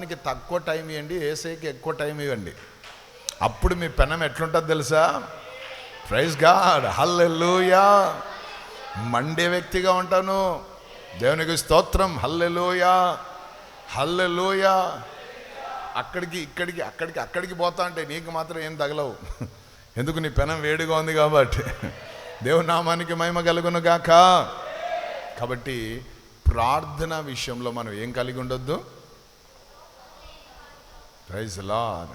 లోకానికి తక్కువ టైం ఇవ్వండి ఏసైకి ఎక్కువ టైం ఇవ్వండి. అప్పుడు మీ పెనం ఎట్లుంటుంది తెలుసా? ప్రైజ్ గాడ్ హల్లెలూయా మండే వ్యక్తిగా ఉంటాను. దేవునికి స్తోత్రం హల్లెలూయా హల్లెలూయా అక్కడికి ఇక్కడికి అక్కడికి అక్కడికి పోతా అంటే నీకు మాత్రం ఏం తగలవు. ఎందుకు నీ పెనం వేడిగా ఉంది కాబట్టి? దేవుని నామానికి మహిమ కలుగును గాక. కాబట్టి ప్రార్థన విషయంలో మనం ఏం కలిగి ఉండొద్దు? ప్రైజ్ లాడ్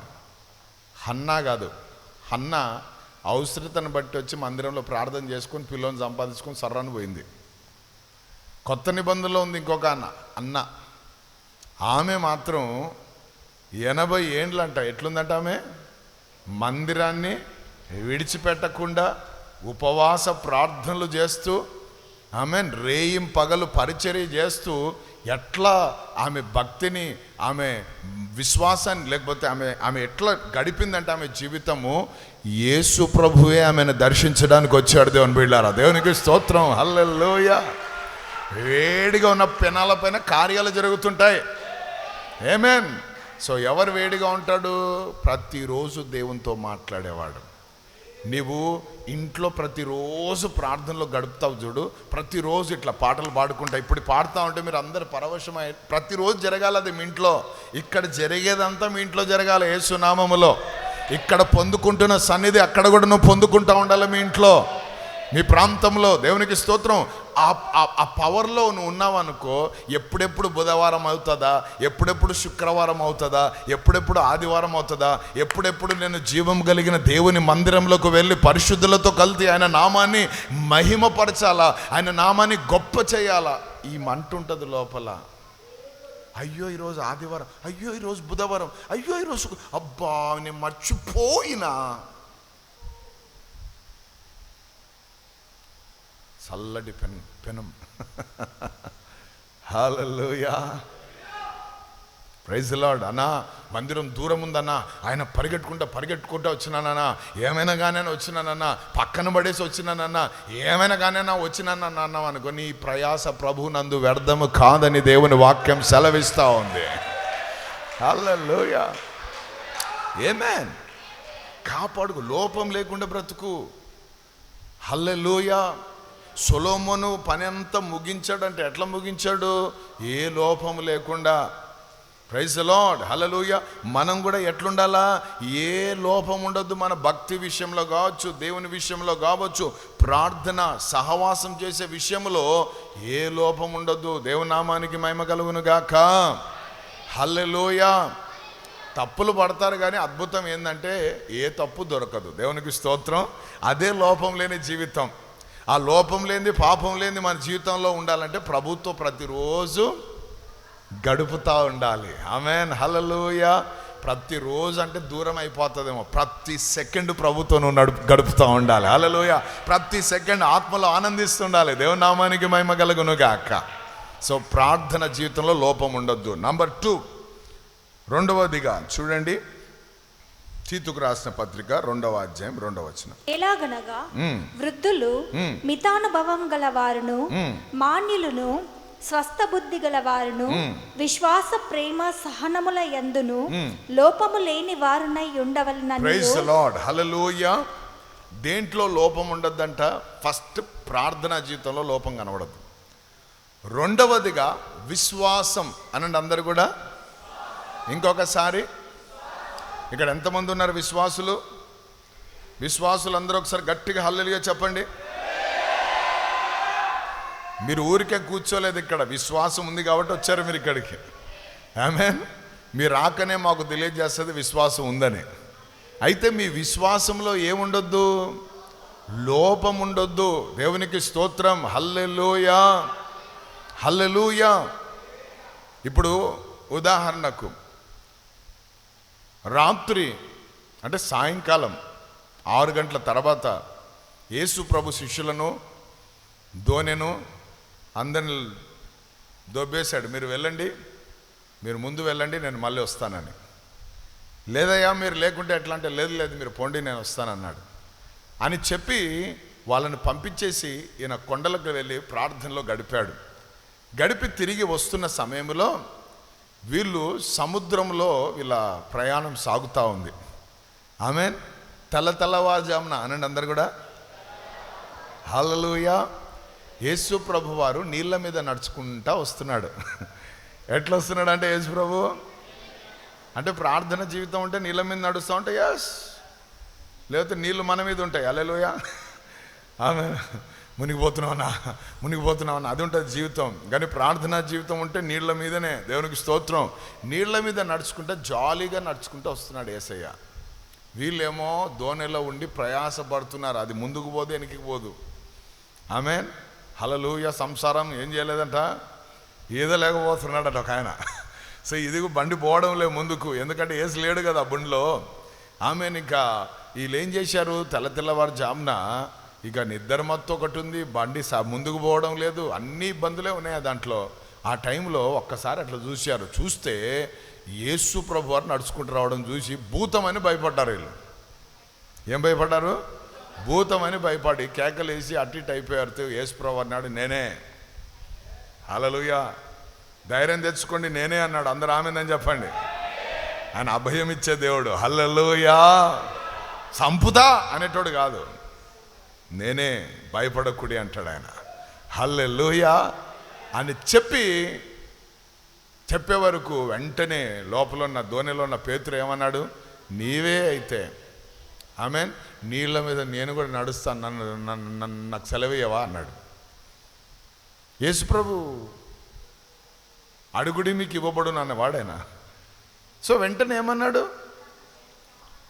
హన్నా కాదు హన్నా అవసరతను బట్టి వచ్చి మందిరంలో ప్రార్థన చేసుకొని పిల్లని సంపాదించుకొని సర్రాన్ని పోయింది. కొత్త నిబంధనలో ఉంది ఇంకొక అన్న అన్న. ఆమె మాత్రం ఎనభై ఏండ్లంట ఎట్లుందంట ఆమె? మందిరాన్ని విడిచిపెట్టకుండా ఉపవాస ప్రార్థనలు చేస్తూ ఆమె రేయిం పగలు పరిచర్య చేస్తూ ఎట్లా ఆమె భక్తిని ఆమె విశ్వాసాన్ని లేకపోతే ఆమె ఆమె ఎట్లా గడిపిందంటే ఆమె జీవితము యేసు ప్రభువే ఆమెను దర్శించడానికి వచ్చాడు దేవుని బిళ్ళారా దేవునికి స్తోత్రం. హల్లెల్లోయ వేడిగా ఉన్న పెనాల పైన కార్యాలు జరుగుతుంటాయి. ఏమేన్ సో ఎవరు వేడిగా ఉంటాడు? ప్రతిరోజు దేవునితో మాట్లాడేవాడు. నీవు ఇంట్లో ప్రతిరోజు ప్రార్థనలో గడుపుతావు చూడు ప్రతిరోజు ఇట్లా పాటలు పాడుకుంటా ఇప్పుడు పాడుతూ ఉంటే మీరు అందరు పరవశమై ప్రతిరోజు జరగాలి అది మీ ఇంట్లో. ఇక్కడ జరిగేదంతా మీ ఇంట్లో జరగాలి ఏసునామములో. ఇక్కడ పొందుకుంటున్న సన్నిధి అక్కడ కూడా నువ్వు పొందుకుంటా ఉండాలి మీ ఇంట్లో. మీ ప్రాంతంలో దేవునికి స్తోత్రం. ఆ ఆ- పవర్లో నువ్వు ఉన్నావనుకో ఎప్పుడెప్పుడు బుధవారం అవుతుందా? ఎప్పుడెప్పుడు శుక్రవారం అవుతుందా? ఎప్పుడెప్పుడు ఆదివారం అవుతుందా? ఎప్పుడెప్పుడు నేను జీవం కలిగిన దేవుని మందిరంలోకి వెళ్ళి పరిశుద్ధులతో కలిసి ఆయన నామాన్ని మహిమపరచాలా? ఆయన నామాన్ని గొప్ప చేయాలా? ఈ మంట ఉంటుంది లోపల. అయ్యో ఈరోజు ఆదివారం. అయ్యో ఈరోజు బుధవారం. అయ్యో ఈరోజు అబ్బా నేను మర్చిపోయినా. చల్లటి పెన్ పెనం. హాలూయా ప్రైజ్ లాడ్ అన్నా మందిరం దూరం ఉందన్నా ఆయన పరిగెట్టుకుంటా పరిగెట్టుకుంటా వచ్చినానన్నా ఏమైనా కానీ వచ్చినానన్నా పక్కన పడేసి వచ్చినానన్నా ఏమైనా కానీ వచ్చినానన్నా అన్నాం అనుకో నీ ప్రయాస ప్రభు నందు వ్యర్థము కాదని దేవుని వాక్యం సెలవిస్తూ ఉంది. హల్లెలూయా. ఏమేన్ కాపాడుకు లోపం లేకుండా బ్రతుకు. హల్లెలూయా. సొలోమోను పని అంతా ముగించాడంటే ఎట్లా ముగించాడు? ఏ లోపం లేకుండా. ప్రైజ్ లాడ్ హలలుయ మనం కూడా ఎట్లుండాలా? ఏ లోపం ఉండొద్దు మన భక్తి విషయంలో కావచ్చు దేవుని విషయంలో కావచ్చు. ప్రార్థన సహవాసం చేసే విషయంలో ఏ లోపం ఉండొద్దు. దేవునామానికి మహిమ కలుగును గాక. హల్లెలూయ తప్పులు పడతారు కానీ అద్భుతం ఏంటంటే ఏ తప్పు దొరకదు. దేవునికి స్తోత్రం. అదే లోపం లేని జీవితం. ఆ లోపం లేనిది పాపం లేనిది మన జీవితంలో ఉండాలంటే ప్రభుత్వం ప్రతిరోజు గడుపుతూ ఉండాలి. ఆమెన్. హలలోయ ప్రతిరోజు అంటే దూరం అయిపోతుందేమో. ప్రతి సెకండ్ ప్రభుత్వం నువ్వు నడుపు గడుపుతూ ఉండాలి. హలలోయ ప్రతి సెకండ్ ఆత్మలో ఆనందిస్తుండాలి. దేవనామానికి మహిమ కలుగును గాక. సో ప్రార్థన జీవితంలో లోపం ఉండొద్దు. నంబర్ టూ రెండవదిగా చూడండి. తీతుకు రాసిన పత్రిక రెండవ అధ్యాయం రెండవ వచనం ఎలాగనగా. వృద్ధులు. మితానుభవం గల వారును. మాన్యులను స్వస్థ బుద్ధి గల వారును. విశ్వాస ప్రేమ సహనముల యందును మ్మ్. లోపము లేని వారునై ఉండవలనని ప్రైజ్ లార్డ్ హల్లెలూయా దేంట్లో లోపం ఉండద్దంట ఫస్ట్ ప్రార్థనా జీవితంలో లోపం కనబడదు రెండవదిగా విశ్వాసం అనండి అందరు కూడా ఇంకొకసారి ఇక్కడ ఎంతమంది ఉన్నారు విశ్వాసులు? విశ్వాసులు అందరూ ఒకసారి గట్టిగా హల్లెలుగా చెప్పండి. మీరు ఊరికే కూర్చోలేదు ఇక్కడ. విశ్వాసం ఉంది కాబట్టి వచ్చారు మీరు ఇక్కడికి. ఆమె మీ రాకనే మాకు తెలియజేస్తుంది విశ్వాసం ఉందని. అయితే మీ విశ్వాసంలో ఏముండొద్దు? లోపం ఉండొద్దు. దేవునికి స్తోత్రం. హల్లెలూయా. హల్లెలూయా. ఇప్పుడు ఉదాహరణకు రాత్రి అంటే సాయంకాలం ఆరు గంటల తర్వాత యేసు ప్రభు శిష్యులను దోనెను అందరిని దొబ్బేశాడు. మీరు వెళ్ళండి మీరు ముందు వెళ్ళండి నేను మళ్ళీ వస్తానని. లేదయ్యా మీరు లేకుంటే ఎట్లా అంటే లేదు లేదు మీరు పోండి నేను వస్తానన్నాడు. అని చెప్పి వాళ్ళని పంపించేసి ఈయన కొండలకు వెళ్ళి ప్రార్థనలో గడిపాడు. గడిపి తిరిగి వస్తున్న సమయంలో వీళ్ళు సముద్రంలో వీళ్ళ ప్రయాణం సాగుతూ ఉంది. ఆమె తెల్ల తెల్లవారుజామున అనండి అందరు కూడా. హలలుయ యేసు ప్రభు వారు నీళ్ళ మీద నడుచుకుంటా వస్తున్నాడు. ఎట్లా వస్తున్నాడు అంటే యేసు ప్రభు? అంటే ప్రార్థన జీవితం ఉంటే నీళ్ళ మీద నడుస్తూ ఉంటాయి ఎస్ లేకపోతే నీళ్ళు మన మీద ఉంటాయి. అలెలుయ ఆమె మునిగిపోతున్నావన్నా మునిగిపోతున్నావన్నా. అది ఉంటుంది జీవితం. కానీ ప్రార్థనా జీవితం ఉంటే నీళ్ళ మీదనే. దేవునికి స్తోత్రం. నీళ్ళ మీద నడుచుకుంటే జాలీగా నడుచుకుంటూ వస్తున్నాడు ఏసయ్య. వీళ్ళేమో దోణిలో ఉండి ప్రయాసపడుతున్నారు. అది ముందుకు పోదు వెనక్కి పోదు. ఆమె హలలుయ సంసారం ఏం చేయలేదంట? ఈదలేకపోతున్నాడట ఒక ఆయన. సో ఇది బండి పోవడం లేదు ముందుకు. ఎందుకంటే ఏసు లేడు కదా బండిలో. ఆమె ఇంకా వీళ్ళు ఏం చేశారు? తెల్ల తెల్లవారు జామున ఇక నిద్ర మత్తు ఒకటి ఉంది బండి స- ముందుకు పోవడం లేదు అన్ని ఇబ్బందులే ఉన్నాయి దాంట్లో? ఆ టైంలో ఒక్కసారి అట్లా చూశారు. చూస్తే యేసు ప్రభు వారు నడుచుకుంటూ రావడం చూసి భూతమని భయపడ్డారు వీళ్ళు. ఏం భయపడ్డారు? భూతమని భయపడి కేకలేసి అట్టి ఇటు అయిపోయారు. యేసు ప్రభు అన్నాడు నేనే. అలలుయా ధైర్యం తెచ్చుకోండి నేనే అన్నాడు. అందరు ఆమెందని చెప్పండి. ఆయన అభయం ఇచ్చే దేవుడు. హల్లలుయా. సంపుతా అనేటోడు కాదు. నేనే భయపడకుడి అంటాడు ఆయన. హల్లెలూయా అని చెప్పి చెప్పే వరకు వెంటనే లోపల ఉన్న దోణిలో ఉన్న పేతురు ఏమన్నాడు? నీవే అయితే ఆమె నీళ్ళ మీద నేను కూడా నడుస్తాను నన్ను నన్ను నన్ను నాకు సెలవేయవా? అన్నాడు. యేసుప్రభు అడుగుడి మీకు ఇవ్వబడు నన్న వాడైనా? సో వెంటనే ఏమన్నాడు?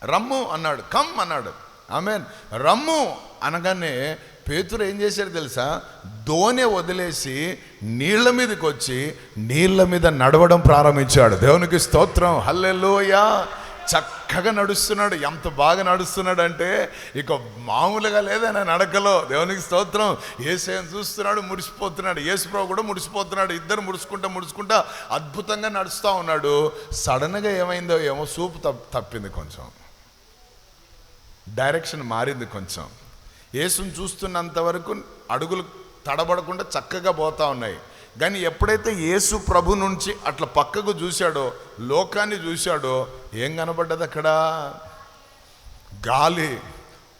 రమ్ము అన్నాడు. కమ్ అన్నాడు. ఆమెన్. రమ్ము అనగానే పేతురు ఏం చేశాడు తెలుసా? దోనె వదిలేసి నీళ్ళ మీదకి వచ్చి నీళ్ళ మీద నడవడం ప్రారంభించాడు. దేవునికి స్తోత్రం. హల్లెలోయా. చక్కగా నడుస్తున్నాడు. ఎంత బాగా నడుస్తున్నాడు అంటే ఇక మామూలుగా లేదన్న నడకలో. దేవునికి స్తోత్రం. ఏసేని చూస్తున్నాడు ముడిసిపోతున్నాడు ఏసుప్రభు కూడా ముడిసిపోతున్నాడు ఇద్దరు ముడుచుకుంటా ముడుచుకుంటా అద్భుతంగా నడుస్తూ ఉన్నాడు. సడన్గా ఏమైందో ఏమో సూపు తప్ తప్పింది కొంచెం. డైరెక్షన్ మారింది కొంచెం. యేసును చూస్తున్నంత వరకు అడుగులు తడబడకుండా చక్కగా పోతా ఉన్నాయి. కానీ ఎప్పుడైతే యేసు ప్రభు నుంచి అట్లా పక్కకు చూశాడో లోకాన్ని చూశాడో ఏం కనబడ్డది అక్కడ? గాలి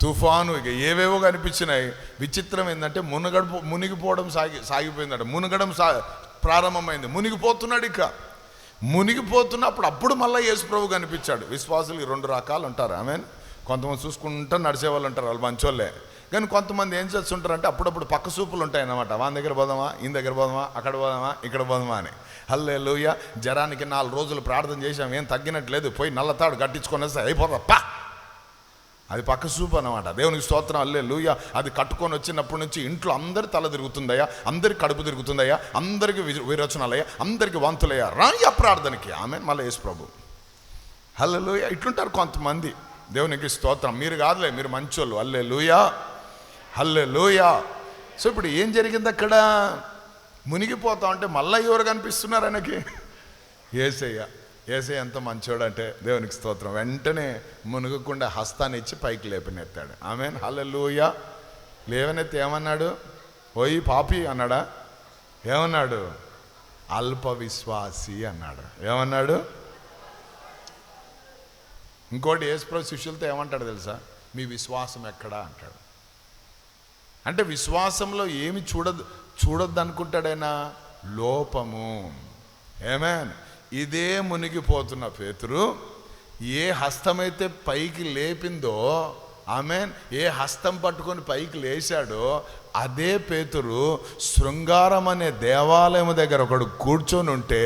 తుఫాను ఇక ఏవేవో కనిపించినాయి. విచిత్రం ఏంటంటే మునగడ మునిగిపోవడం సాగి సాగిపోయిందట. మునగడం సా ప్రారంభమైంది. మునిగిపోతున్నాడు ఇక. మునిగిపోతున్నప్పుడు అప్పుడు మళ్ళీ యేసు ప్రభు కనిపించాడు. విశ్వాసులు రెండు రకాలు ఉంటారు ఆమె కొంతమంది చూసుకుంటూ నడిచే వాళ్ళు ఉంటారు వాళ్ళు మంచోళ్ళే. కానీ కొంతమంది ఏం చేస్తుంటారు అంటే అప్పుడప్పుడు పక్క సూపులు ఉంటాయి అన్నమాట వాని దగ్గర పోదామా ఈయన దగ్గర పోదామా అక్కడ పోదామా ఇక్కడ పోదామా అని. హల్లే లూయ జరానికి నాలుగు రోజులు ప్రార్థన చేసాం ఏం తగ్గినట్లేదు. పోయి నల్లతాడు కట్టించుకొని వస్తే అయిపోతా పా. అది పక్క సూపు అనమాట దేవునికి స్తోత్రం అల్లే లూయ అది కట్టుకొని వచ్చినప్పటి నుంచి ఇంట్లో అందరి తల తిరుగుతుందయ్యా అందరికి కడుపు తిరుగుతుందయ్యా అందరికి వి- విరోచనాలయ్యా అందరికి వంతులయ్యా. రాయ ప్రార్థనకి. ఆమె మళ్ళీ యేసు ప్రభు. హల్లెలూయ. ఇట్లుంటారు కొంతమంది. దేవునికి స్తోత్రం. మీరు కాదులే మీరు మంచోళ్ళు. అల్లే లూయా హల్లే లూయా సో ఇప్పుడు ఏం జరిగింది అక్కడ? మునిగిపోతా ఉంటే మళ్ళీ ఎవరు కనిపిస్తున్నారు ఆయనకి? ఏసయ్య. ఏసయ్య ఎంత మంచోడు అంటే దేవునికి స్తోత్రం. వెంటనే మునుగకుండా హస్తాన్ని ఇచ్చి పైకి లేపనెత్తాడు. ఆమె హల్లే లూయా లేవనెత్తి ఏమన్నాడు? ఓయి పాపి అన్నాడా? ఏమన్నాడు? అల్ప విశ్వాసి అన్నాడు. ఏమన్నాడు? ఇంకోటి యేసుప్రభు శిష్యులతో ఏమంటాడు తెలుసా? మీ విశ్వాసం ఎక్కడా? అంటాడు. అంటే విశ్వాసంలో ఏమి చూడదు చూడొద్దు అనుకుంటాడైనా లోపము. ఏమేన్ ఇదే మునిగిపోతున్న పేతురు ఏ హస్తమైతే పైకి లేపిందో ఆమె ఏ హస్తం పట్టుకొని పైకి లేచాడో అదే పేతురు శృంగారం అనే దేవాలయం దగ్గర ఒకడు కూర్చొని ఉంటే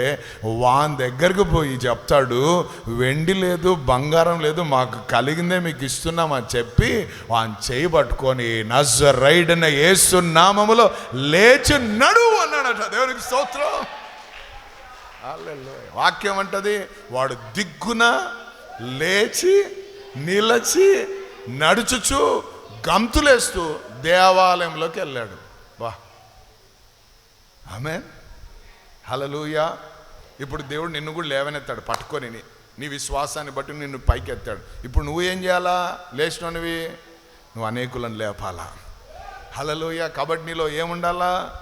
వాని దగ్గరకు పోయి చెప్తాడు వెండి లేదు బంగారం లేదు మాకు కలిగిందే మీకు ఇస్తున్నామని చెప్పి వాని చేయి పట్టుకొని నజరైడన యేసు నామములో లేచి నడు అన్నాడట దేవునికి స్తోత్రం. వాక్యం అంటది వాడు దిగ్గున లేచి నిలచి నడుచుచు గంతులేస్తూ దేవాలయంలోకి వెళ్ళాడు. వా ఆమె హలలుయా ఇప్పుడు దేవుడు నిన్ను కూడా లేవనెత్తాడు పట్టుకొని నీ- విశ్వాసాన్ని బట్టి నిన్ను పైకి ఎత్తాడు ఇప్పుడు నువ్వు ఏం చేయాలా? లేచినవి నువ్వు అనేకులను లేపాలా? హలలుయ కబడ్డీలో ఏముండాలా?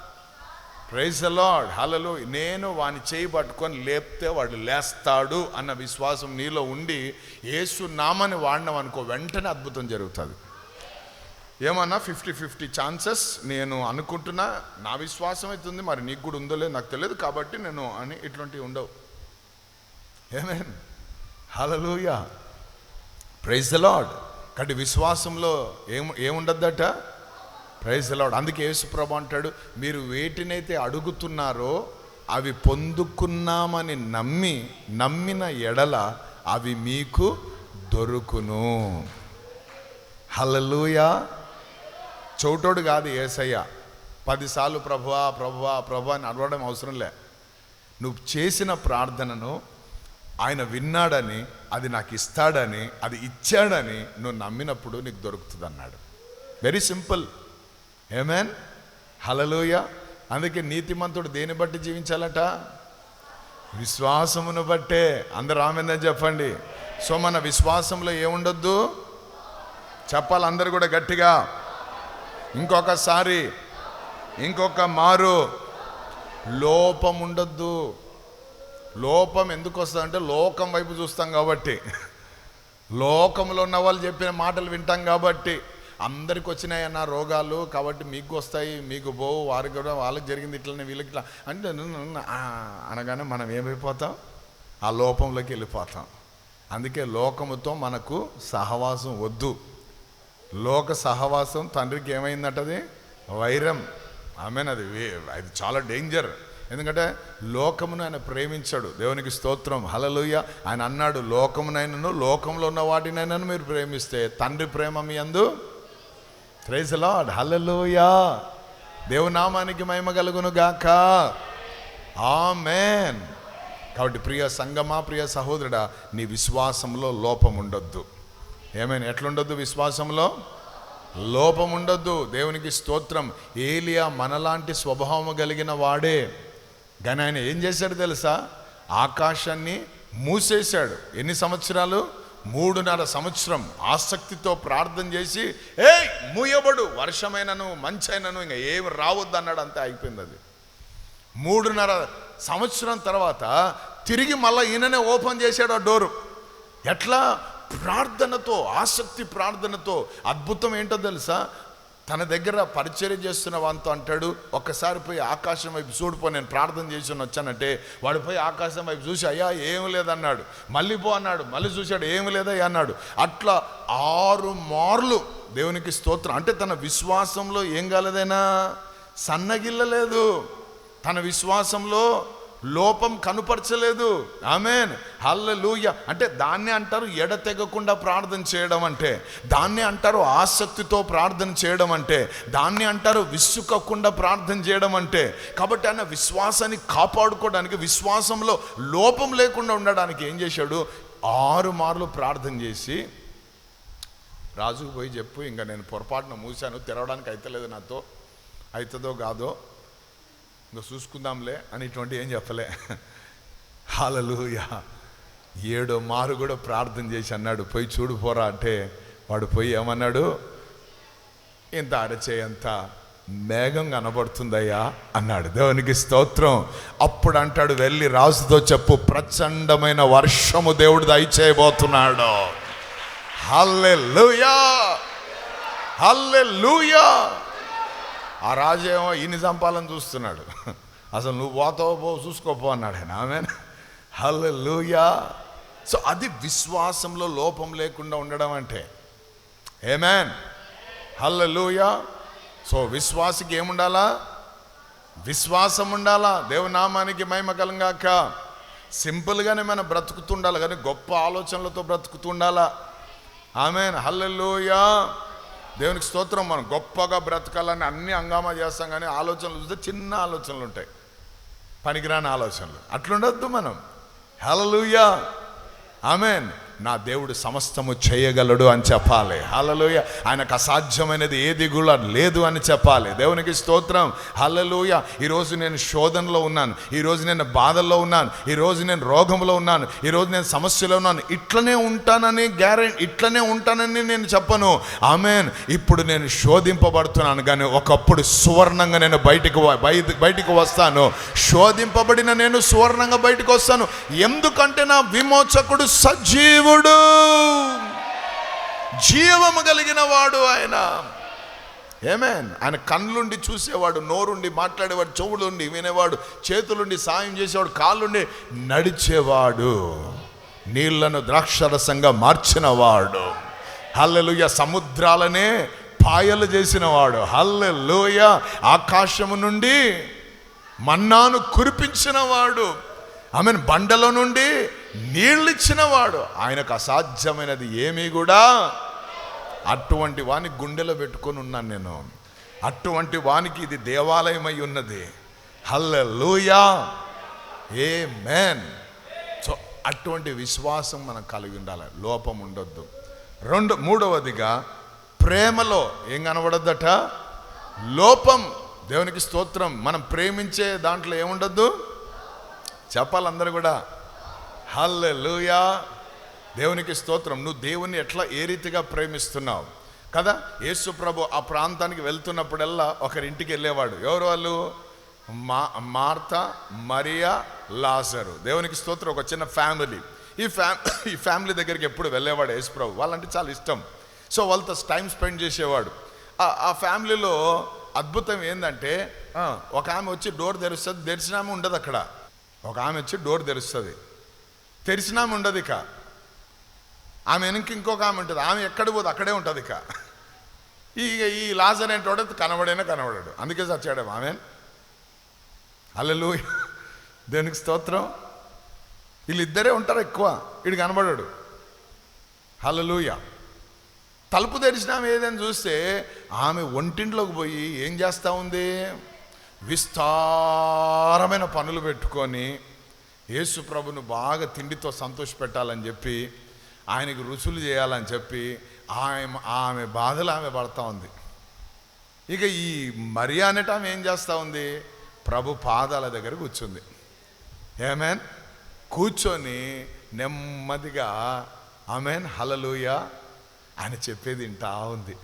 ప్రైజ్ అలాడ్ హలలు నేను వాని చేయి పట్టుకొని లేపితే వాడు లేస్తాడు అన్న విశ్వాసం నీలో ఉండి ఏసు నామని వాడినాం అనుకో వెంటనే అద్భుతం జరుగుతుంది. ఏమన్నా ఫిఫ్టీ ఫిఫ్టీ ఛాన్సెస్ నేను అనుకుంటున్నా నా విశ్వాసం అవుతుంది మరి నీకు కూడా ఉందో లేదు నాకు తెలియదు కాబట్టి నేను అని ఇట్లాంటివి ఉండవు. Amen hallelujah praise the lord కాబట్టి విశ్వాసంలో ఏం ఏముండద్దట? ప్రైజ్ ద లాడ్ అందుకే యేసుప్రభు అంటాడు మీరు వేటినైతే అడుగుతున్నారో అవి పొందుకున్నామని నమ్మి నమ్మిన ఎడల అవి మీకు దొరుకును. హలలుయా చోటోడు కాదు ఏసయ్య. పదిసార్లు ప్రభువా ప్రభువా ప్రభు అని అడవడం అవసరం లే. నువ్వు చేసిన ప్రార్థనను ఆయన విన్నాడని అది నాకు ఇస్తాడని అది ఇచ్చాడని నువ్వు నమ్మినప్పుడు నీకు దొరుకుతుంది అన్నాడు వెరీ సింపుల్ ఏమేన్ హలలోయ అందుకే నీతిమంతుడు దేని బట్టి జీవించాలట? విశ్వాసమును బట్టే. అందరు ఆమెందని చెప్పండి. సో మన విశ్వాసంలో ఏముండొద్దు? చెప్పాలి అందరు కూడా గట్టిగా. ఇంకొకసారి. ఇంకొక మారు. లోపం ఉండొద్దు. లోపం ఎందుకు వస్తుంది అంటే లోకం వైపు చూస్తాం కాబట్టి. లోకంలో ఉన్న వాళ్ళు చెప్పిన మాటలు వింటాం కాబట్టి. అందరికి వచ్చినాయన్న రోగాలు కాబట్టి మీకు వస్తాయి మీకు పోవు వారికి కూడా వాళ్ళకి జరిగింది ఇట్లనే వీళ్ళకి ఇట్లా అంటే అనగానే మనం ఏమైపోతాం? ఆ లోపంలోకి వెళ్ళిపోతాం. అందుకే లోకముతో మనకు సహవాసం వద్దు. లోక సహవాసం తండ్రికి ఏమైందటది వైరం. ఆమెన్ అది అది చాలా డేంజర్. ఎందుకంటే లోకమును ఆయన ప్రేమించాడు. దేవునికి స్తోత్రం. హలలుయ ఆయన అన్నాడు లోకమునైనను లోకంలో ఉన్న వాటినైనాను మీరు ప్రేమిస్తే తండ్రి ప్రేమ మీ అందు ప్రైజ్ లాడ్ హలలోయా దేవునామానికి మహిమ కలుగును గాక. ఆమెన్ కాబట్టి ప్రియ సంగమా ప్రియ సహోదరుడా నీ విశ్వాసంలో లోపం ఉండొద్దు. ఏమైనా ఎట్లుండొద్దు విశ్వాసంలో? లోపం ఉండొద్దు. దేవునికి స్తోత్రం. ఏలియా మనలాంటి స్వభావం కలిగిన వాడే. కానీ ఆయన ఏం చేశాడు తెలుసా? ఆకాశాన్ని మూసేశాడు. ఎన్ని సంవత్సరాలు? మూడున్నర సంవత్సరం ఆసక్తితో ప్రార్థన చేసి ఏ మూయబడు వర్షమైనను మంచైనను ఇంకా ఏమి రావద్దు అన్నాడు అంతే అయిపోయింది అది. మూడున్నర సంవత్సరం తర్వాత తిరిగి మళ్ళీ ఈయననే ఓపెన్ చేశాడు ఆ డోరు. ఎట్లా? ప్రార్థనతో ఆసక్తి ప్రార్థనతో. అద్భుతం ఏంటో తెలుసా? తన దగ్గర పరిచర్య చేస్తున్న వాంతో అంటాడు ఒక్కసారి పోయి ఆకాశం వైపు చూడిపో నేను ప్రార్థన చేసి వచ్చానంటే వాడు పోయి ఆకాశం వైపు చూసి అయ్యా ఏం లేదన్నాడు. మళ్ళీ పో అన్నాడు. మళ్ళీ చూశాడు ఏమి లేదయ్యా అన్నాడు. అట్లా ఆరు మార్లు దేవునికి స్తోత్రం. అంటే తన విశ్వాసంలో ఏం కాలేదైనా? సన్నగిల్లలేదు. తన విశ్వాసంలో లోపం కనుపరచలేదు. ఆమెన్. హల్లెలూయ. అంటే దాన్నే అంటారు ఎడతెగకుండా ప్రార్థన చేయడం అంటే. దాన్నే అంటారు ఆసక్తితో ప్రార్థన చేయడం అంటే. దాన్ని అంటారు విసుకకుండా ప్రార్థన చేయడం అంటే. కాబట్టి ఆయన విశ్వాసాన్ని కాపాడుకోవడానికి విశ్వాసంలో లోపం లేకుండా ఉండడానికి ఏం చేశాడు? ఆరు మార్లు ప్రార్థన చేసి రాజుకు పోయి చెప్పు ఇంకా నేను పొరపాటున మూశాను తెరవడానికి అయితలేదు నాతో అవుతుందో కాదో. ఇంకా చూసుకుందాంలే అని ఇటువంటి ఏం చెప్పలే. హాలలుయా. ఏడో మారు కూడా ప్రార్థన చేసి అన్నాడు పోయి చూడు పోరా అంటే వాడు పోయి ఏమన్నాడు ఇంత అరచేయంత మేఘం కనబడుతుందయ్యా అన్నాడు. దేవునికి స్తోత్రం. అప్పుడు అంటాడు వెళ్ళి రాజుతో చెప్పు ప్రచండమైన వర్షము దేవుడు దయచేయబోతున్నాడు. హల్లెలూయా హల్లెలూయా ఆ రాజేమో ఈయన చంపాలని చూస్తున్నాడు. అసలు నువ్వు పోతావో పో చూసుకోపో అన్నాడు ఆయన. ఆమె హల్లెలూయా. సో అది విశ్వాసంలో లోపం లేకుండా ఉండడం అంటే. ఏమేన్? హల్లెలూయా. సో విశ్వాసికి ఏముండాలా? విశ్వాసం ఉండాలా? దేవునామానికి మహిమ కలంగాక. సింపుల్గానే మనం బ్రతుకుతుండాలి? కానీ గొప్ప ఆలోచనలతో బ్రతుకుతుండాలా? ఆమెన్. హల్లెలూయా. దేవునికి స్తోత్రం మనం గొప్పగా బ్రతకాలని అన్ని హంగామా చేస్తాం కానీ ఆలోచనలు చూస్తే చిన్న ఆలోచనలు ఉంటాయి. పనికిరాని ఆలోచనలు. అట్లుండొద్దు మనం. హల్లెలూయా ఆమెన్ నా దేవుడు సమస్తము చేయగలడు అని చెప్పాలి. హలలోయ ఆయనకు అసాధ్యమైనది ఏది కూడా లేదు అని చెప్పాలి. దేవునికి స్తోత్రం. హలలోయ ఈరోజు నేను శోధనలో ఉన్నాను. ఈరోజు నేను బాధల్లో ఉన్నాను. ఈరోజు నేను రోగంలో ఉన్నాను. ఈరోజు నేను సమస్యలో ఉన్నాను. ఇట్లనే ఉంటానని గ్యారెంటీ ఇట్లనే ఉంటానని నేను చెప్పను. ఆమెన్. ఇప్పుడు నేను శోధింపబడుతున్నాను కానీ ఒకప్పుడు సువర్ణంగా నేను బయటికి వ- బయటికి వస్తాను. శోధింపబడిన నేను సువర్ణంగా బయటకు వస్తాను. ఎందుకంటే నా విమోచకుడు దేవుడు జీవము కలిగిన వాడు ఆయన. ఏమేన్ ఆయన కళ్ళుండి చూసేవాడు నోరుండి మాట్లాడేవాడు చెవులుండి వినేవాడు చేతులుండి సాయం చేసేవాడు కాళ్ళుండి నడిచేవాడు. నీళ్ళను ద్రాక్షరసంగా మార్చినవాడు. హల్లెలుయ. సముద్రాలనే పాయలు చేసినవాడు. హల్లెలుయ. ఆకాశము నుండి మన్నాను కురిపించినవాడు. ఆమెను బండలో నుండి నీళ్ళు ఇచ్చినవాడు ఆయనకు అసాధ్యమైనది ఏమీ కూడా అటువంటి వాని గుండెలో పెట్టుకొని ఉన్నాను నేను. అటువంటి వానికి ఇది దేవాలయం అయి ఉన్నది. హల్లూయా ఏ మ్యాన్ సో అటువంటి విశ్వాసం మనం కలిగి ఉండాలి. లోపం ఉండొద్దు. రెండు మూడవదిగా ప్రేమలో ఏం కనబడద్దట? లోపం. దేవునికి స్తోత్రం. మనం ప్రేమించే దాంట్లో ఏముండద్దు? చెప్పాలందరూ కూడా హల్లెలూయా! దేవునికి స్తోత్రం. నువ్వు దేవుణ్ణి ఎట్లా ఏ రీతిగా ప్రేమిస్తున్నావు? కదా? యేసు ప్రభు ఆ ప్రాంతానికి వెళ్తున్నప్పుడల్లా ఒకరింటికి వెళ్ళేవాడు. ఎవరు వాళ్ళు? మా మార్త మరియా లాజరు. దేవునికి స్తోత్రం. ఒక చిన్న ఫ్యామిలీ. ఈ ఫ్యా ఈ ఫ్యామిలీ దగ్గరికి ఎప్పుడు వెళ్ళేవాడు యేసు ప్రభు. వాళ్ళంటే చాలా ఇష్టం. సో వాళ్ళతో టైం స్పెండ్ చేసేవాడు. ఆ- ఫ్యామిలీలో అద్భుతం ఏంటంటే ఒక ఆమె వచ్చి డోర్ తెరుస్తుంది తెరిచిన ఆమె ఉండదు అక్కడ. ఒక ఆమె వచ్చి డోర్ తెరుస్తుంది. తెరిచిన ఆమె ఉండదు ఇక. ఆమె వెనక్కి ఇంకొక ఆమె ఉంటుంది. ఆమె ఎక్కడ పోదు అక్కడే ఉంటుంది ఇక. ఈ ఈ లాజర్ ఏంటోడ కనబడైనా కనబడాడు. అందుకే చచ్చాడు ఆమె అల్లెలు దేనికి స్తోత్రం. వీళ్ళిద్దరే ఉంటారు ఎక్కువ. వీడు కనబడాడు. హలలుయ తలుపు తెరిచిన ఆమె ఏదని చూస్తే ఆమె ఒంటింట్లోకి పోయి ఏం చేస్తూ ఉంది? విస్తారమైన పనులు పెట్టుకొని యేసు ప్రభును బాగా తిండితో సంతోషపెట్టాలని చెప్పి ఆయనకి రుచులు చేయాలని చెప్పి ఆమె ఆమె బాధలు ఆమె పడతా ఉంది. ఇక ఈ మరి అనేట ఆమె ఏం చేస్తూ ఉంది? ప్రభు పాదాల దగ్గర కూర్చుంది. ఏమేన్ కూర్చొని నెమ్మదిగా ఆమెన్ హలలుయ ఆయన చెప్పేది వింటా ఉంది.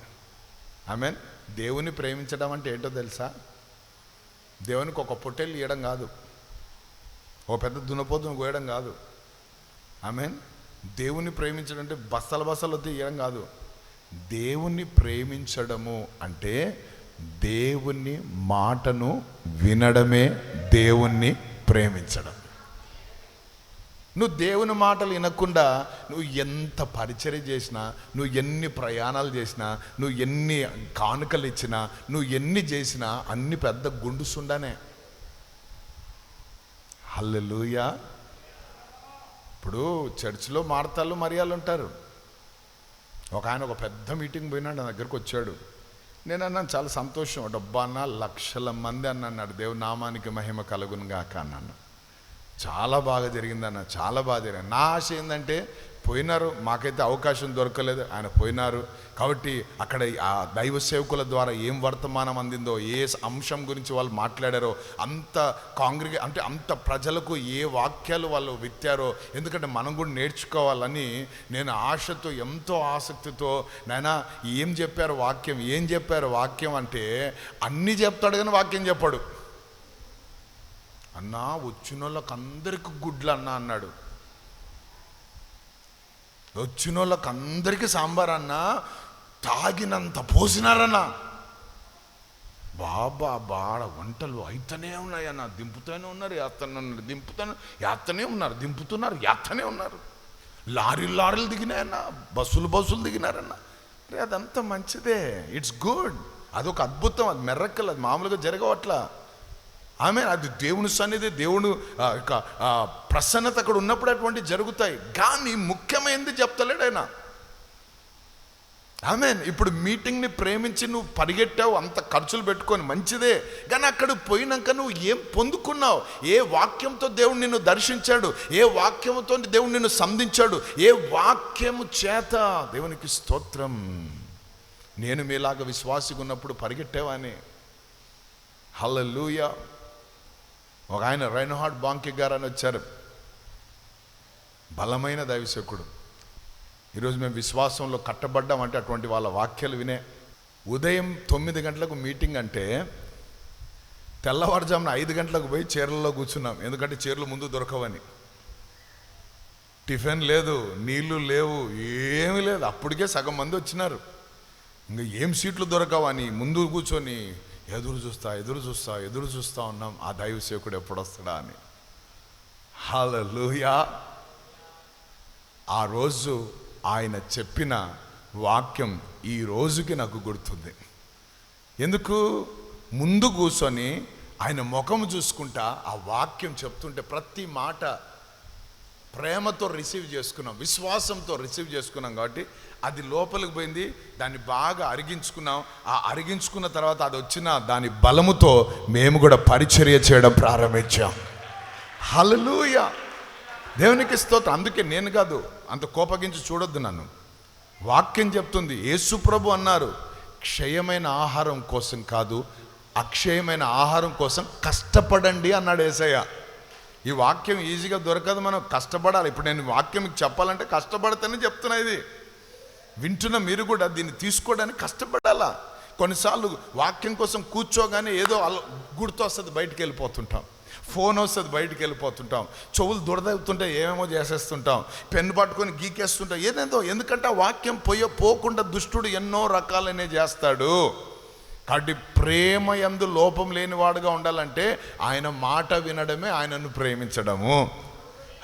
ఆమెన్ దేవుని ప్రేమించడం అంటే ఏంటో తెలుసా? దేవునికి ఒక పొట్టెళ్ళు ఇవ్వడం కాదు. ఒక పెద్ద దున్నపోతును కోయడం కాదు. ఐ మీన్ దేవుణ్ణి ప్రేమించడం అంటే బస్తల బస్సలు వద్ద ఇవ్వడం కాదు. దేవుణ్ణి ప్రేమించడము అంటే దేవుని మాటను వినడమే దేవుణ్ణి ప్రేమించడం. నువ్వు దేవుని మాటలు వినకుండా నువ్వు ఎంత పరిచర్య చేసినా నువ్వు ఎన్ని ప్రయాణాలు చేసినా నువ్వు ఎన్ని కానుకలు ఇచ్చినా నువ్వు ఎన్ని చేసినా అన్ని పెద్ద గుండుసుండనే. హల్లెలుయా. ఇప్పుడు చర్చిలో మార్తాలు మరియాలు ఉంటారు. ఒక ఆయన ఒక పెద్ద మీటింగ్ పోయినాడు నా దగ్గరకు వచ్చాడు. నేను అన్నాను చాలా సంతోషం. డబ్బా అన్న లక్షల మంది అన్నాడు. దేవుని నామానికి మహిమ కలుగునుగాక అన్నాను. చాలా బాగా జరిగిందన్న చాలా బాగా జరిగింది. నా ఆశ ఏంటంటే పోయినారు మాకైతే అవకాశం దొరకలేదు ఆయన పోయినారు. కాబట్టి అక్కడ ఆ దైవ సేవకుల ద్వారా ఏం వర్తమానం అందిందో ఏ అంశం గురించి వాళ్ళు మాట్లాడారో అంత కాంగ్రిగే అంటే అంత ప్రజలకు ఏ వాక్యాలు వాళ్ళు విత్తారో ఎందుకంటే మనం కూడా నేర్చుకోవాలని నేను ఆశతో ఎంతో ఆసక్తితో నాయనా ఏం చెప్పారు వాక్యం ఏం చెప్పారు వాక్యం? అంటే అన్నీ చెప్తాడు కానీ వాక్యం చెప్పాడు. అన్నా వచ్చిన వాళ్ళకి అందరికి గుడ్లు అన్న అన్నాడు. వచ్చిన వాళ్ళకి సాంబార్ అన్న తాగినంత పోసినారన్న. బాబా బాడ వంటలు అయితేనే ఉన్నాయన్న దింపుతూనే ఉన్నారు యాత్తనే ఉన్నారు దింపుతూనే యాత్తనే ఉన్నారు దింపుతున్నారు యాత్తనే ఉన్నారు. లారీలు లారీలు దిగినాయన్న బస్సులు బస్సులు దిగినారన్న. అరే అదంతా మంచిదే. ఇట్స్ గుడ్ అదొక అద్భుతం అది మెర్రక్కలు అది మామూలుగా జరగవట్లా ఆమె అది దేవుని సన్నిధి దేవుడు ప్రసన్నత అక్కడ ఉన్నప్పుడు అటువంటి జరుగుతాయి. కానీ ముఖ్యమైనది చెప్తలేడు ఆయన. ఆమె ఇప్పుడు మీటింగ్ని ప్రేమించి నువ్వు పరిగెట్టావు అంత ఖర్చులు పెట్టుకొని మంచిదే. కానీ అక్కడ పోయినాక నువ్వు ఏం పొందుకున్నావు? ఏ వాక్యంతో దేవుడు నిన్ను దర్శించాడు? ఏ వాక్యంతో దేవుడు నిన్ను సంధించాడు? ఏ వాక్యము చేత దేవునికి స్తోత్రం? నేను మీలాగా విశ్వాసిగా ఉన్నప్పుడు పరిగెట్టేవాని? హల్లెలూయ. ఒక ఆయన రైనహార్డ్ బాంకి గారు అని వచ్చారు. బలమైన దైవశకుడు. ఈరోజు మేము విశ్వాసంలో కట్టబడ్డామంటే అటువంటి వాళ్ళ వాక్యాలు వినే. ఉదయం తొమ్మిది గంటలకు మీటింగ్ అంటే తెల్లవారుజామున ఐదు గంటలకు పోయి చీరల్లో కూర్చున్నాం. ఎందుకంటే చీరలు ముందు దొరకవని. టిఫిన్ లేదు నీళ్ళు లేవు ఏమీ లేదు. అప్పటికే సగం మంది వచ్చినారు. ఇంకా ఏం సీట్లు దొరకవని ముందు కూర్చొని ఎదురు చూస్తా ఎదురు చూస్తా ఎదురు చూస్తూ ఉన్నాం. ఆ దైవ సేవకుడు ఎప్పుడు వస్తాడా అని. హల్లెలూయా. ఆ రోజు ఆయన చెప్పిన వాక్యం ఈ రోజుకి నాకు గుర్తుంది. ఎందుకు? ముందు కూర్చొని ఆయన ముఖం చూసుకుంటా ఆ వాక్యం చెప్తుంటే ప్రతి మాట ప్రేమతో రిసీవ్ చేసుకున్నాం విశ్వాసంతో రిసీవ్ చేసుకున్నాం కాబట్టి అది లోపలికి పోయింది దాన్ని బాగా అరిగించుకున్నాం. ఆ అరిగించుకున్న తర్వాత అది వచ్చిన దాని బలముతో మేము కూడా పరిచర్య చేయడం ప్రారంభించాం. హల్లెలూయా! దేవునికి స్తోత్రం. అందుకే నేను కాదు అంత కోపగించి చూడొద్దు నన్ను. వాక్యం చెప్తుంది యేసుప్రభు అన్నారు క్షయమైన ఆహారం కోసం కాదు అక్షయమైన ఆహారం కోసం కష్టపడండి అన్నాడు ఏసయ్య. ఈ వాక్యం ఈజీగా దొరకదు మనం కష్టపడాలి. ఇప్పుడు నేను వాక్యం మీకు చెప్పాలంటే కష్టపడితేనే చెప్తున్నా ఇది. వింటున్న మీరు కూడా దీన్ని తీసుకోవడానికి కష్టపడాలా? కొన్నిసార్లు వాక్యం కోసం కూర్చోగానే ఏదో అల గుర్తు వస్తుంది బయటికి వెళ్ళిపోతుంటాం ఫోన్ వస్తుంది బయటికి వెళ్ళిపోతుంటాం చెవులు దురదవుతుంటే ఏమేమో చేసేస్తుంటాం. పెన్ను పట్టుకొని గీకేస్తుంటాం. ఏదేందో ఎందుకంటే ఆ వాక్యం పోయే పోకుండా దుష్టుడు ఎన్నో రకాలనే చేస్తాడు. కాబట్టి ప్రేమ ఎందు లోపం లేనివాడుగా ఉండాలంటే ఆయన మాట వినడమే ఆయనను ప్రేమించడము.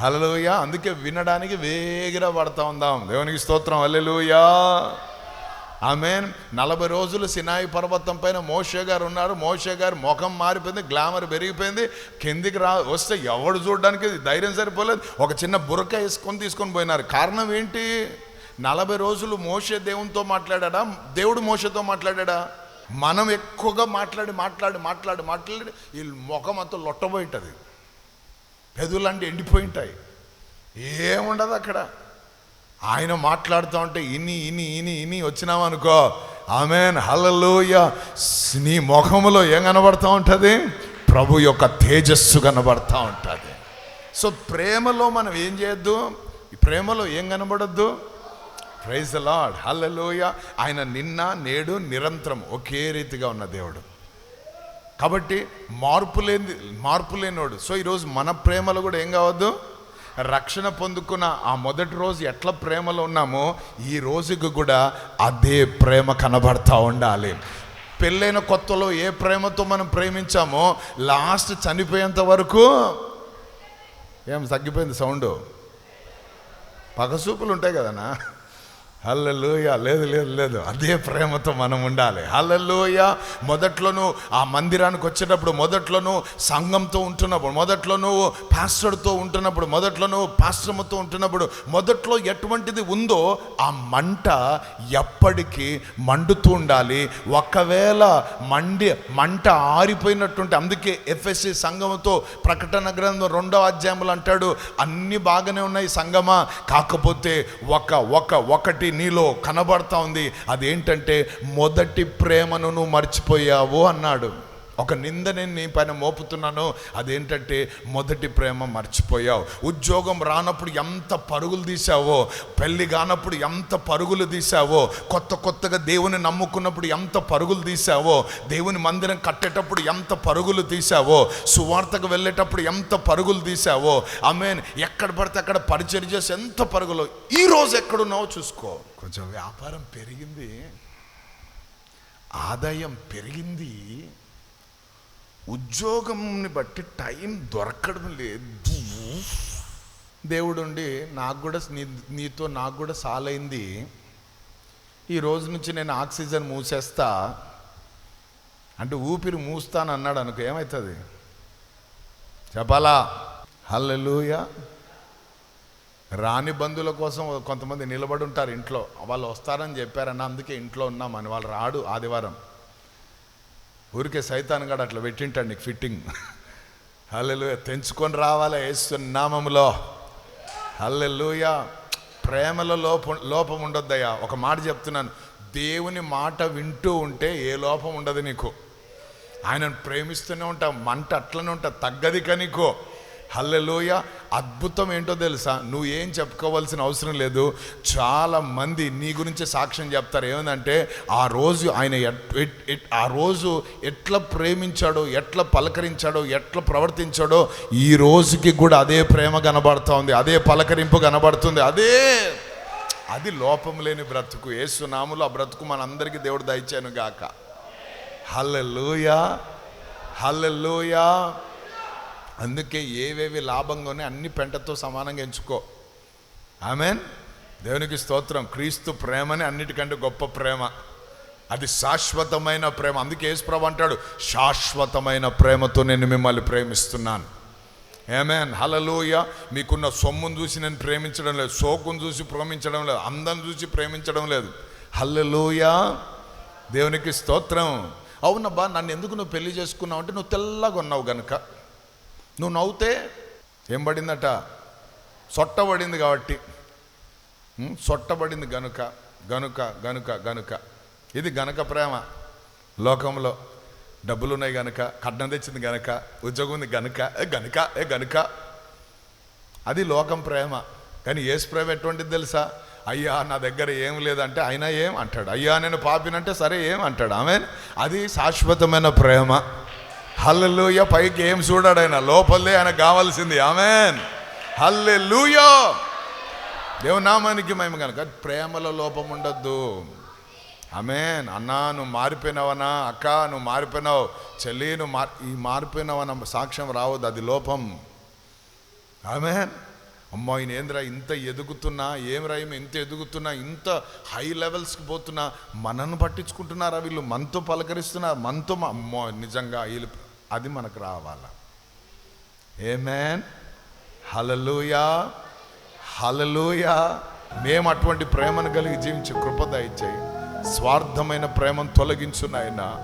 హల్లెలూయా. అందుకే వినడానికి వేగిరా పడతా ఉందాం. దేవునికి స్తోత్రం. హల్లెలూయా. ఆమె నలభై రోజులు సినాయి పర్వతం పైన మోషే గారు ఉన్నారు. మోషే గారు ముఖం మారిపోయింది గ్లామర్ పెరిగిపోయింది. కిందికి రా వస్తే ఎవడు చూడడానికి ధైర్యం సరిపోలేదు. ఒక చిన్న బురక వేసుకొని తీసుకొని పోయినారు. కారణం ఏంటి? నలభై రోజులు మోషే దేవునితో మాట్లాడా దేవుడు మోషతో మాట్లాడా మనం ఎక్కువగా మాట్లాడి మాట్లాడి మాట్లాడి మాట్లాడి వీళ్ళు ముఖం అంతా లొట్టబోయి ఉంటుంది పెదులంటే ఎండిపోయి ఉంటాయి ఏముండదు అక్కడ. ఆయన మాట్లాడుతూ ఉంటే ఇని ఇని ఇని ఇని వచ్చినామనుకో ఆమెన్ హలలోయ నీ ముఖములో ఏం కనబడతా ఉంటుంది? ప్రభు యొక్క తేజస్సు కనబడతా ఉంటుంది. సో ప్రేమలో మనం ఏం చేయొద్దు? ఈ ప్రేమలో ఏం కనబడద్దు? ప్రైజ్ లాడ్ హల్లలోయ ఆయన నిన్న నేడు నిరంతరం ఒకే రీతిగా ఉన్న దేవుడు. కాబట్టి మార్పు లేని మార్పు లేనివాడు సో ఈరోజు మన ప్రేమలో కూడా ఏం కావద్దు? రక్షణ పొందుకున్న ఆ మొదటి రోజు ఎట్లా ప్రేమలో ఉన్నామో ఈ రోజుకి కూడా అదే ప్రేమ కనబడతా ఉండాలి. పెళ్ళైన కొత్తలో ఏ ప్రేమతో మనం ప్రేమించామో లాస్ట్ చనిపోయేంత వరకు ఏం తగ్గిపోయింది సౌండ్? పగసూపులు ఉంటాయి కదనా హల్లలోయ. లేదు లేదు లేదు. అదే ప్రేమతో మనం ఉండాలి. హల్లలోయ. మొదట్లోను ఆ మందిరానికి వచ్చేటప్పుడు మొదట్లోను సంఘంతో ఉంటున్నప్పుడు మొదట్లోను పాస్టర్తో ఉంటున్నప్పుడు మొదట్లోను పాశ్రమతో ఉంటున్నప్పుడు మొదట్లో ఎటువంటిది ఉందో ఆ మంట ఎప్పటికీ మండుతూ ఉండాలి. ఒకవేళ మండి మంట ఆరిపోయినట్టుంటే అందుకే ఎఫ్ఎస్సి సంఘంతో ప్రకటన గ్రంథం రెండో అధ్యాయంలో అంటాడు అన్నీ బాగానే ఉన్నాయి సంగమా కాకపోతే ఒక ఒక ఒకటి నీలో కనబడతా ఉంది. అదేంటంటే మొదటి ప్రేమను నువ్వు మర్చిపోయావు అన్నాడు. ఒక నింద నేను నీ పైన మోపుతున్నాను అదేంటంటే మొదటి ప్రేమ మర్చిపోయావు. ఉద్యోగం రానప్పుడు ఎంత పరుగులు తీసావో పెళ్ళి కానప్పుడు ఎంత పరుగులు తీసావో కొత్త కొత్తగా దేవుని నమ్ముకున్నప్పుడు ఎంత పరుగులు తీసావో దేవుని మందిరం కట్టేటప్పుడు ఎంత పరుగులు తీసావో సువార్తకు వెళ్ళేటప్పుడు ఎంత పరుగులు తీసావో ఆమెన్ ఎక్కడ పడితే అక్కడ పరిచయం చేసి ఎంత పరుగులు ఈ రోజు ఎక్కడున్నావో చూసుకో. కొంచెం వ్యాపారం పెరిగింది. ఆదాయం పెరిగింది. ఉద్యోగంని బట్టి టైం దొరకడం లేదు. దేవుడుండి నాకు కూడా నీ నీతో నాకు కూడా సాలైంది. ఈ రోజు నుంచి నేను ఆక్సిజన్ మూసేస్తా. అంటే ఊపిరి మూస్తాను అన్నాడు అనుకో ఏమవుతుంది చెప్పాలా? హల్లెలూయ. రాని బంధువుల కోసం కొంతమంది నిలబడి ఉంటారు ఇంట్లో. వాళ్ళు వస్తారని చెప్పారన్న అందుకే ఇంట్లో ఉన్నామని వాళ్ళు రాడు ఆదివారం. ఊరికే సైతాన్ గడు అట్లా పెట్టింటాడు నీకు ఫిట్టింగ్ హల్లెలుయ. తెంచుకొని రావాలా నామములో. హల్లెలుయ. ప్రేమలో లోపం లోపం ఉండొద్దయ్యా. ఒక మాట చెప్తున్నాను. దేవుని మాట వింటూ ఉంటే ఏ లోపం ఉండదు నీకు. ఆయనను ప్రేమిస్తూనే ఉంటావు. మంట అట్లనే ఉంటా. తగ్గది కనీకో హల్లెలోయ. అద్భుతం ఏంటో తెలుసా? నువ్వు ఏం చెప్పుకోవాల్సిన అవసరం లేదు. చాలా మంది నీ గురించి సాక్ష్యం చెప్తారు. ఏమందంటే ఆ రోజు ఆయన ఎట్- ఎట్- ఎట్- ఆ రోజు ఎట్లా ప్రేమించాడో ఎట్లా పలకరించాడో ఎట్లా ప్రవర్తించాడో ఈ రోజుకి కూడా అదే ప్రేమ కనబడుతూ ఉంది. అదే పలకరింపు కనబడుతుంది. అదే అది లోపం లేని బ్రతుకు. ఏసునాములు ఆ బ్రతుకు మనందరికీ దేవుడు దయచాను గాక. హల్లెలూయా. హల్లెలూయా. అందుకే ఏవేవి లాభంగానే అన్ని పెంటతో సమానంగా ఎంచుకో. ఆమెన్? దేవునికి స్తోత్రం. క్రీస్తు ప్రేమని అన్నిటికంటే గొప్ప ప్రేమ. అది శాశ్వతమైన ప్రేమ. అందుకే యేసుప్రభు అంటాడు శాశ్వతమైన ప్రేమతో నేను మిమ్మల్ని ప్రేమిస్తున్నాను. ఏమేన్ హలలోయ మీకున్న సొమ్మును చూసి నేను ప్రేమించడం లేదు. సోకును చూసి ప్రేమించడం లేదు. అందం చూసి ప్రేమించడం లేదు. హల్లలోయ. దేవునికి స్తోత్రం. అవునబ్బా నన్ను ఎందుకు నువ్వు పెళ్ళి చేసుకున్నావు అంటే నువ్వు తెల్లగా ఉన్నావు గనుక. నువ్వు నవ్వుతే ఏం పడిందట? సొట్టబడింది కాబట్టి. సొట్టబడింది గనుక గనుక గనుక గనుక. ఇది గనుక ప్రేమ. లోకంలో డబ్బులు ఉన్నాయి గనుక కట్నం తెచ్చింది గనుక ఉద్యోగం ఉంది గనుక ఏ గనుక ఏ గనుక. అది లోకం ప్రేమ. కానీ ఏసు ప్రేమ ఎటువంటిది తెలుసా? అయ్యా నా దగ్గర ఏం లేదంటే అయినా ఏం అంటాడు? అయ్యా నేను పాపినంటే సరే ఏం అంటాడు? ఆమె అది శాశ్వతమైన ప్రేమ. హల్లెలూయ పైకి ఏం చూడాడు ఆయన. లోపలే ఆయన కావాల్సింది. ఆమెన్. హల్లెలూయో. దేవునామానికి మేము కనుక. ప్రేమలో లోపం ఉండొద్దు. ఆమెన్. అన్నా నువ్వు మారిపోయినావనా? అక్క నువ్వు మారిపోయినావు? చెల్లి నువ్వు మార్ ఈ మారిపోయినావన్న సాక్ష్యం రావద్దు. అది లోపం. ఆమెన్. అమ్మా ఈయన ఏంద్రా ఇంత ఎదుగుతున్నా? ఏం రాయం ఇంత ఎదుగుతున్నా? ఇంత హై లెవెల్స్కి పోతున్నా? మనను పట్టించుకుంటున్నారా వీళ్ళు? మనతో పలకరిస్తున్నారు? మనతో మా- అమ్మో నిజంగా వీళ్ళు అది మనకు రావాలా. ఏమేన్ హలలుయా హలలుయా మేము అటువంటి ప్రేమను కలిగి జీవించే కృప దయచేయి. స్వార్థమైన ప్రేమను తొలగించు నాయనా.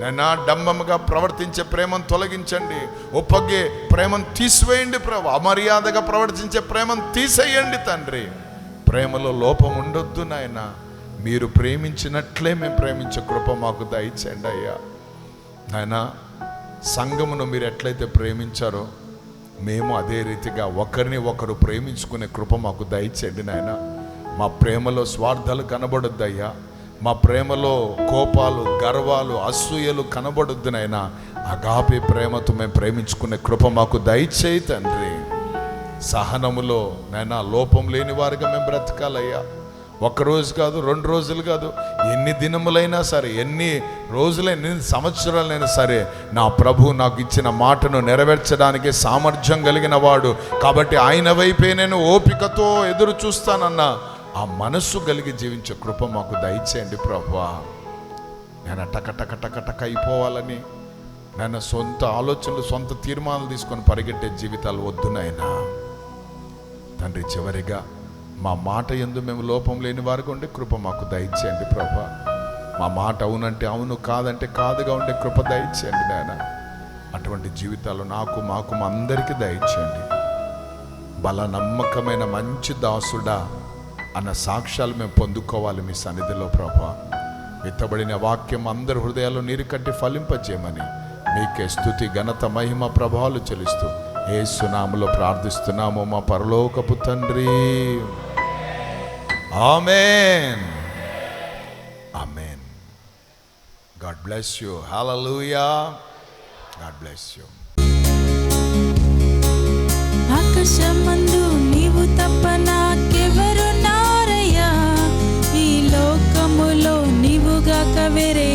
నైనా డంబముగా ప్రవర్తించే ప్రేమను తొలగించండి. ఒప్పగే ప్రేమను తీసివేయండి ప్రభు. అమర్యాదగా ప్రవర్తించే ప్రేమను తీసేయండి తండ్రి. ప్రేమలో లోపం ఉండొద్దు నాయన. మీరు ప్రేమించినట్లే మేము ప్రేమించే కృప మాకు దయచేయండి అయ్యా. నాయనా సంఘమును మీరు ఎట్లయితే ప్రేమించారో మేము అదే రీతిగా ఒకరిని ఒకరు ప్రేమించుకునే కృప మాకు దయచేయండి నాయన. మా ప్రేమలో స్వార్థాలు కనబడొద్దయ్యా. మా ప్రేమలో కోపాలు గర్వాలు అసూయలు కనబడొద్దు నాయన. అగాపి ప్రేమతో మేము ప్రేమించుకునే కృప మాకు దయచేయి తండ్రి. సహనములో నైనా లోపం లేని వారిగా మేము బ్రతకాలయ్యా. ఒక రోజు కాదు రెండు రోజులు కాదు ఎన్ని దినములైనా సరే ఎన్ని రోజులైనా ఎన్ని సంవత్సరాలైనా సరే నా ప్రభు నాకు ఇచ్చిన మాటను నెరవేర్చడానికి సామర్థ్యం కలిగిన వాడు. కాబట్టి ఆయన వైపే నేను ఓపికతో ఎదురు చూస్తానన్న ఆ మనస్సు కలిగి జీవించే కృప మాకు దయచేయండి ప్రభువా. నేను టక టక టక టక అయిపోవాలని నేను సొంత ఆలోచనలు సొంత తీర్మానాలు తీసుకొని పరిగెట్టే జీవితాలు వద్దు నాయనా. తండ్రి చివరిగా మా మాట ఎందు మేము లోపం లేని వారికి ఉండే కృప మాకు దయచేయండి ప్రభా. మా మాట అవునంటే అవును కాదంటే కాదుగా ఉండే కృప దయచేయండి నాయన. అటువంటి జీవితాలు నాకు మాకు మా అందరికీ దయచేయండి. బల నమ్మకమైన మంచి దాసుడా అన్న సాక్ష్యాలు మేము పొందుకోవాలి మీ సన్నిధిలో ప్రభా. విత్తబడిన వాక్యం అందరి హృదయాల్లో నీరు కట్టి ఫలింపజేయమని మీకే స్థుతి ఘనత మహిమ ప్రభావాలు చెల్లిస్తూ ఏ సునాములో ప్రార్థిస్తున్నాము మా పరలోకపు తండ్రి. Amen amen God bless you hallelujah God bless you ఆకాశమందు నీవు తప్ప నాకెవరు నారయ్యా ఈ లోకములో నీవుగా కవెరే